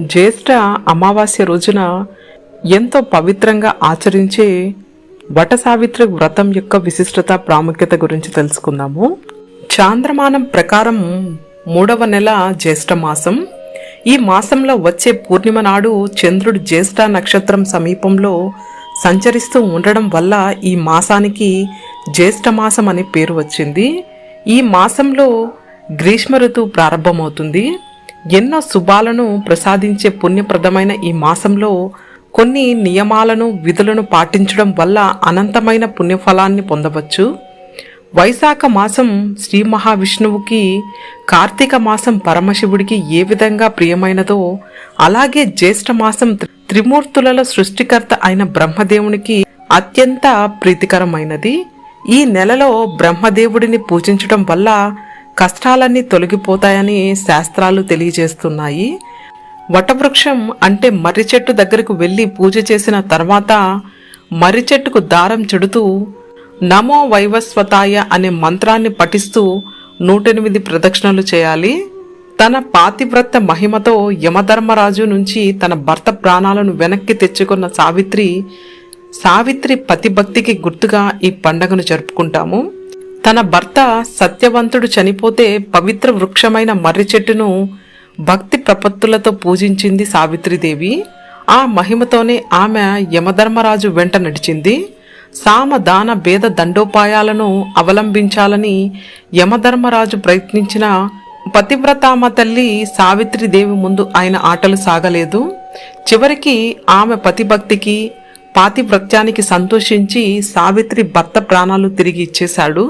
జ్యేష్ఠ అమావాస్య రోజున ఎంతో పవిత్రంగా ఆచరించే వట సావిత్రి వ్రతం యొక్క విశిష్టత ప్రాముఖ్యత గురించి తెలుసుకుందాము. చాంద్రమానం ప్రకారం మూడవ నెల జ్యేష్ఠ మాసం. ఈ మాసంలో వచ్చే పూర్ణిమ నాడు చంద్రుడు జ్యేష్ఠ నక్షత్రం సమీపంలో సంచరిస్తూ ఉండడం వల్ల ఈ మాసానికి జ్యేష్ఠ మాసం అనే పేరు వచ్చింది. ఈ మాసంలో గ్రీష్మ ఋతువు ప్రారంభమవుతుంది. ఎన్నో శుభాలను ప్రసాదించే పుణ్యప్రదమైన ఈ మాసంలో కొన్ని నియమాలను విధులను పాటించడం వల్ల అనంతమైన పుణ్యఫలాన్ని పొందవచ్చు. వైశాఖ మాసం శ్రీ మహావిష్ణువుకి కార్తీక మాసం పరమశివుడికి ఏ విధంగా ప్రియమైనదో అలాగే జ్యేష్ఠ మాసం త్రిమూర్తులలో సృష్టికర్త అయిన బ్రహ్మదేవునికి అత్యంత ప్రీతికరమైనది. ఈ నెలలో బ్రహ్మదేవుడిని పూజించడం వల్ల కష్టాలన్నీ తొలగిపోతాయని శాస్త్రాలు తెలియజేస్తున్నాయి. వటవృక్షం అంటే మర్రి చెట్టు దగ్గరకు వెళ్ళి పూజ చేసిన తర్వాత మర్రి చెట్టుకు దారం చెడుతూ నమో వైవస్వతాయ అనే మంత్రాన్ని పఠిస్తూ నూటెనిమిది ప్రదక్షిణలు చేయాలి. తన పాతివ్రత మహిమతో యమధర్మరాజు నుంచి తన భర్త ప్రాణాలను వెనక్కి తెచ్చుకున్న సావిత్రి సావిత్రి పతిభక్తికి గుర్తుగా ఈ పండగను జరుపుకుంటాము. తన భర్త సత్యవంతుడు చనిపోతే పవిత్ర వృక్షమైన మర్రి చెట్టును భక్తి ప్రపత్తులతో పూజించింది సావిత్రిదేవి. ఆ మహిమతోనే ఆమె యమధర్మరాజు వెంట నడిచింది. సామ దాన భేద దండోపాయాలను అవలంబించాలని యమధర్మరాజు ప్రయత్నించిన పతివ్రతామ తల్లి సావిత్రిదేవి ముందు ఆయన ఆటలు సాగలేదు. చివరికి ఆమె పతిభక్తికి పాతివ్రత్యానికి సంతోషించి సావిత్రి భర్త ప్రాణాలు తిరిగి ఇచ్చేశాడు.